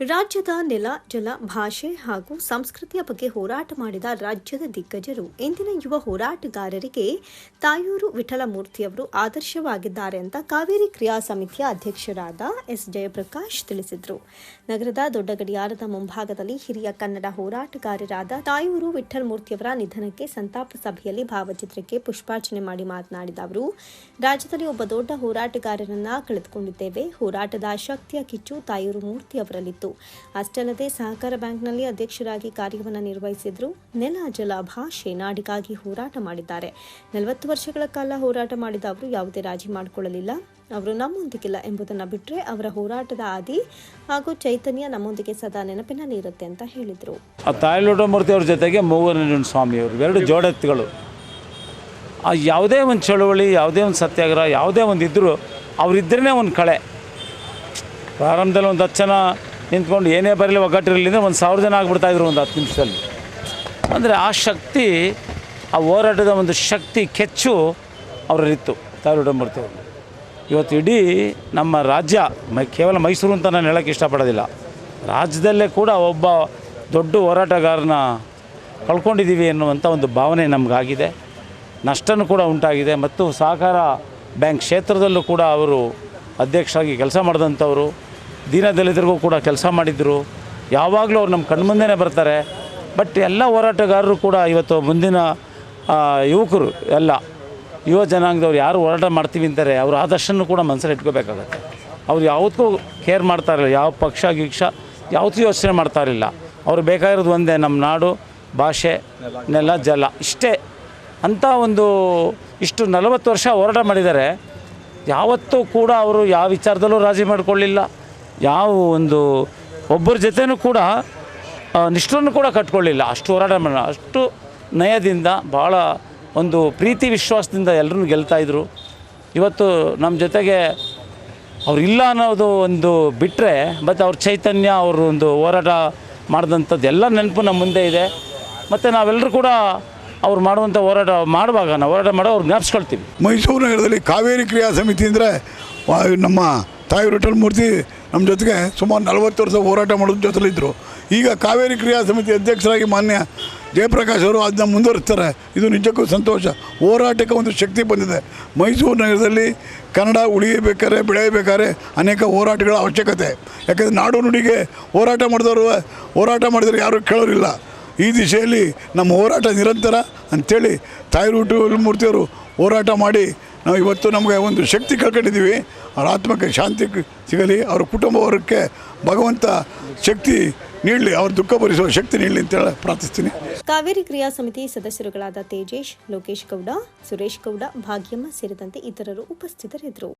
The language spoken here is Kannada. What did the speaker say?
ರಾಜ್ಯದ ನೆಲ, ಜಲ, ಭಾಷೆ ಹಾಗೂ ಸಂಸ್ಕೃತಿಯ ಬಗ್ಗೆ ಹೋರಾಟ ಮಾಡಿದ ರಾಜ್ಯದ ದಿಗ್ಗಜರು ಇಂದಿನ ಯುವ ಹೋರಾಟಗಾರರಿಗೆ ತಾಯೂರು ವಿಠಲಮೂರ್ತಿಯವರು ಆದರ್ಶವಾಗಿದ್ದಾರೆ ಅಂತ ಕಾವೇರಿ ಕ್ರಿಯಾ ಸಮಿತಿಯ ಅಧ್ಯಕ್ಷರಾದ ಎಸ್ ಜಯಪ್ರಕಾಶ್ ತಿಳಿಸಿದರು. ನಗರದ ದೊಡ್ಡ ಗಡಿಯಾರದ ಮುಂಭಾಗದಲ್ಲಿ ಹಿರಿಯ ಕನ್ನಡ ಹೋರಾಟಗಾರರಾದ ತಾಯೂರು ವಿಠಲಮೂರ್ತಿಯವರ ನಿಧನಕ್ಕೆ ಸಂತಾಪ ಸಭೆಯಲ್ಲಿ ಭಾವಚಿತ್ರಕ್ಕೆ ಪುಷ್ಪಾರ್ಚನೆ ಮಾಡಿ ಮಾತನಾಡಿದ ಅವರು, ರಾಜ್ಯದಲ್ಲಿ ಒಬ್ಬ ದೊಡ್ಡ ಹೋರಾಟಗಾರರನ್ನ ಕಳೆದುಕೊಂಡಿದ್ದೇವೆ. ಹೋರಾಟದ ಶಕ್ತಿಯ ಕಿಚ್ಚು ತಾಯೂರು ಮೂರ್ತಿ ಅವರಲ್ಲಿತ್ತು ಅಷ್ಟಲ್ಲದೆ ಸಹಕಾರ ಬ್ಯಾಂಕ್ನಲ್ಲಿ ಅಧ್ಯಕ್ಷರಾಗಿ ಕಾರ್ಯವನ್ನು ನಿರ್ವಹಿಸಿದ್ರು. ನೆಲ ಜಲ ಭಾಷೆ ನಾಡಿಗಾಗಿ ಹೋರಾಟ ಮಾಡಿದ್ದಾರೆ. ನಲವತ್ತು ವರ್ಷಗಳ ಕಾಲ ಹೋರಾಟ ಮಾಡಿದ ಅವರು ಯಾವುದೇ ರಾಜಿ ಮಾಡಿಕೊಳ್ಳಲಿಲ್ಲ. ಅವರು ನಮ್ಮೊಂದಿಗಿಲ್ಲ ಎಂಬುದನ್ನು ಬಿಟ್ಟರೆ ಅವರ ಹೋರಾಟದ ಆದಿ ಹಾಗೂ ಚೈತನ್ಯ ನಮ್ಮೊಂದಿಗೆ ಸದಾ ನೆನಪಿನ ನೀರುತ್ತೆ ಅಂತ ಹೇಳಿದರು. ತಾಯಿಲೋಟಮೂರ್ತಿ ಅವ್ರ ಜೊತೆಗೆ ಮೂಗನ ಸ್ವಾಮಿಯವರು ಎರಡು ಜೋಡೆತ್ತುಗಳು. ಆ ಯಾವುದೇ ಒಂದು ಚಳುವಳಿ, ಯಾವುದೇ ಒಂದು ಸತ್ಯಾಗ್ರಹ, ಯಾವುದೇ ಒಂದು ಇದ್ದರೂ ಅವರಿದ್ದರೇ ಒಂದು ಕಳೆ. ಪ್ರಾರಂಭದಲ್ಲಿ ಒಂದು ಹತ್ತು ಜನ ನಿಂತ್ಕೊಂಡು ಏನೇ ಬರಲಿ ಒಗ್ಗಟ್ಟಿರಲಿ ಅಂದರೆ ಒಂದು ಸಾವಿರ ಜನ ಆಗ್ಬಿಡ್ತಾಯಿದ್ರು ಒಂದು ಹತ್ತು ನಿಮಿಷದಲ್ಲಿ. ಅಂದರೆ ಆ ಶಕ್ತಿ, ಆ ಹೋರಾಟದ ಒಂದು ಶಕ್ತಿ, ಕೆಚ್ಚು ಅವರಲ್ಲಿತ್ತು ತಾಯಿ ಅವರು ಇವತ್ತು ಇಡೀ ನಮ್ಮ ರಾಜ್ಯ, ಮೈ, ಕೇವಲ ಮೈಸೂರು ಅಂತ ನಾನು ಹೇಳೋಕ್ಕೆ ಇಷ್ಟಪಡೋದಿಲ್ಲ. ರಾಜ್ಯದಲ್ಲೇ ಕೂಡ ಒಬ್ಬ ದೊಡ್ಡ ಹೋರಾಟಗಾರನ ಕಳ್ಕೊಂಡಿದ್ದೀವಿ ಅನ್ನುವಂಥ ಒಂದು ಭಾವನೆ ನಮಗಾಗಿದೆ. ನಷ್ಟನೂ ಕೂಡ ಉಂಟಾಗಿದೆ ಮತ್ತು ಸಹಕಾರ ಬ್ಯಾಂಕ್ ಕ್ಷೇತ್ರದಲ್ಲೂ ಕೂಡ ಅವರು ಅಧ್ಯಕ್ಷರಾಗಿ ಕೆಲಸ ಮಾಡಿದಂಥವರು. ದೀನದಲಿತರಿಗೂ ಕೂಡ ಕೆಲಸ ಮಾಡಿದ್ದರು ಯಾವಾಗಲೂ ಅವ್ರು ನಮ್ಮ ಕಣ್ಮುಂದೆನೇ ಬರ್ತಾರೆ. ಬಟ್ ಎಲ್ಲ ಹೋರಾಟಗಾರರು ಕೂಡ ಇವತ್ತು ಮುಂದಿನ ಯುವಕರು ಎಲ್ಲ, ಯುವ ಜನಾಂಗದವ್ರು ಯಾರು ಹೋರಾಟ ಮಾಡ್ತೀವಿ ಅಂತಾರೆ, ಅವ್ರ ಆದರ್ಶನೂ ಕೂಡ ಮನಸ್ಸಲ್ಲಿ ಇಟ್ಕೋಬೇಕಾಗತ್ತೆ. ಅವ್ರು ಯಾವುದಕ್ಕೂ ಕೇರ್ ಮಾಡ್ತಾ ಇರಲಿಲ್ಲ ಯಾವ ಪಕ್ಷ, ಗೀಕ್ಷ ಯಾವತ್ತೂ ಯೋಚನೆ ಮಾಡ್ತಾ ಇರಲಿಲ್ಲ ಅವ್ರು ಬೇಕಾಗಿರೋದು ಒಂದೇ, ನಮ್ಮ ನಾಡು, ಭಾಷೆ, ನೆಲ, ಜಲ, ಇಷ್ಟೇ. ಅಂಥ ಒಂದು ಇಷ್ಟು ನಲವತ್ತು ವರ್ಷ ಹೋರಾಟ ಮಾಡಿದ್ದಾರೆ. ಯಾವತ್ತೂ ಕೂಡ ಅವರು ಯಾವ ವಿಚಾರದಲ್ಲೂ ರಾಜಿ ಮಾಡಿಕೊಳ್ಳಿಲ್ಲ. ಯಾವ ಒಂದು ಒಬ್ಬರ ಜೊತೆನೂ ಕೂಡ ನಿಷ್ಠರನ್ನು ಕೂಡ ಕಟ್ಕೊಳ್ಳಿಲ್ಲ. ಅಷ್ಟು ಹೋರಾಟ ಮಾಡೋಣ ಅಷ್ಟು ನಯದಿಂದ ಭಾಳ ಒಂದು ಪ್ರೀತಿ ವಿಶ್ವಾಸದಿಂದ ಎಲ್ಲರೂ ಗೆಲ್ತಾಯಿದ್ರು ಇವತ್ತು ನಮ್ಮ ಜೊತೆಗೆ ಅವ್ರು ಇಲ್ಲ ಅನ್ನೋದು ಒಂದು ಬಿಟ್ಟರೆ ಮತ್ತು ಅವ್ರ ಚೈತನ್ಯ, ಅವರು ಒಂದು ಹೋರಾಟ ಮಾಡಿದಂಥದ್ದು ಎಲ್ಲ ನೆನಪು ನಮ್ಮ ಮುಂದೆ ಇದೆ. ಮತ್ತು ನಾವೆಲ್ಲರೂ ಕೂಡ ಅವ್ರು ಮಾಡುವಂಥ ಹೋರಾಟ ಮಾಡುವಾಗ, ನಾವು ಹೋರಾಟ ಮಾಡೋ ಅವ್ರು ಜ್ಞಾಪಿಸ್ಕೊಳ್ತೀವಿ. ಮೈಸೂರು ನಗರದಲ್ಲಿ ಕಾವೇರಿ ಕ್ರಿಯಾ ಸಮಿತಿ ಅಂದರೆ ನಮ್ಮ ತಾಯಿ ರಿಟರ್ನ್ ಮೂರ್ತಿ ನಮ್ಮ ಜೊತೆಗೆ ಸುಮಾರು ನಲವತ್ತು ವರ್ಷ ಹೋರಾಟ ಮಾಡೋದ್ರ ಜೊತೆಲಿದ್ದರು ಈಗ ಕಾವೇರಿ ಕ್ರಿಯಾ ಸಮಿತಿ ಅಧ್ಯಕ್ಷರಾಗಿ ಮಾನ್ಯ ಜಯಪ್ರಕಾಶ್ ಅವರು ಅದನ್ನ ಮುಂದುವರಿಸ್ತಾರೆ. ಇದು ನಿಜಕ್ಕೂ ಸಂತೋಷ. ಹೋರಾಟಕ್ಕೆ ಒಂದು ಶಕ್ತಿ ಬಂದಿದೆ. ಮೈಸೂರು ನಗರದಲ್ಲಿ ಕನ್ನಡ ಉಳಿಯಬೇಕಾದ್ರೆ, ಬೆಳೆಯಬೇಕಾದ್ರೆ ಅನೇಕ ಹೋರಾಟಗಳ ಅವಶ್ಯಕತೆ. ಯಾಕಂದರೆ ನಾಡು ನುಡಿಗೆ ಹೋರಾಟ ಮಾಡಿದವರು, ಹೋರಾಟ ಮಾಡಿದರೆ ಯಾರೂ ಕೇಳೋರಿಲ್ಲ. ಈ ದಿಶೆಯಲ್ಲಿ ನಮ್ಮ ಹೋರಾಟ ನಿರಂತರ ಅಂಥೇಳಿ ತಾಯಿರೂಟು ಮೂರ್ತಿಯವರು ಹೋರಾಟ ಮಾಡಿ ನಾವು ಇವತ್ತು ನಮಗೆ ಒಂದು ಶಕ್ತಿ ಕಳ್ಕೊಂಡಿದ್ದೀವಿ. ಅವ್ರ ಆತ್ಮಕ್ಕೆ ಶಾಂತಿ ಸಿಗಲಿ, ಅವ್ರ ಕುಟುಂಬ ವರ್ಗಕ್ಕೆ ಭಗವಂತ ಶಕ್ತಿ ನೀಡಲಿ, ಅವ್ರ ದುಃಖ ಭರಿಸುವ ಶಕ್ತಿ ನೀಡಲಿ ಅಂತೇಳಿ ಪ್ರಾರ್ಥಿಸ್ತೀನಿ. ಕಾವೇರಿ ಕ್ರಿಯಾ ಸಮಿತಿ ಸದಸ್ಯರುಗಳಾದ ತೇಜೇಶ್, ಲೋಕೇಶ್ ಗೌಡ, ಸುರೇಶ್ ಗೌಡ, ಭಾಗ್ಯಮ್ಮ ಸೇರಿದಂತೆ ಇತರರು ಉಪಸ್ಥಿತರಿದ್ದರು.